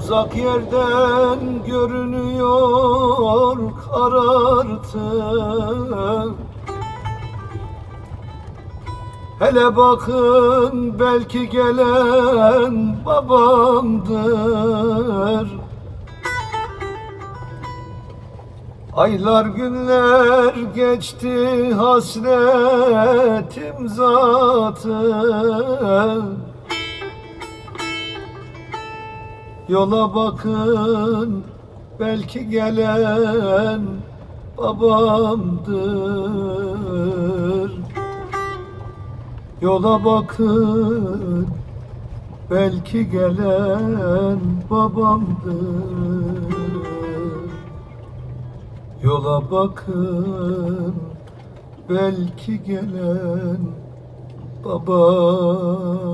Uzak yerden görünüyor karartı. Hele bakın belki gelen babamdır. Aylar günler geçti hasretim zatı Yola bakın belki gelen babamdır. Yola bakın belki gelen babamdır. Yola bakın belki gelen babamdır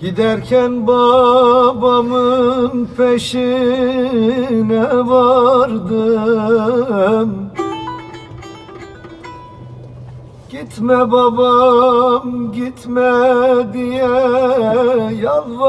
Giderken babamın peşine vardım. Gitme babam gitme diye yalvar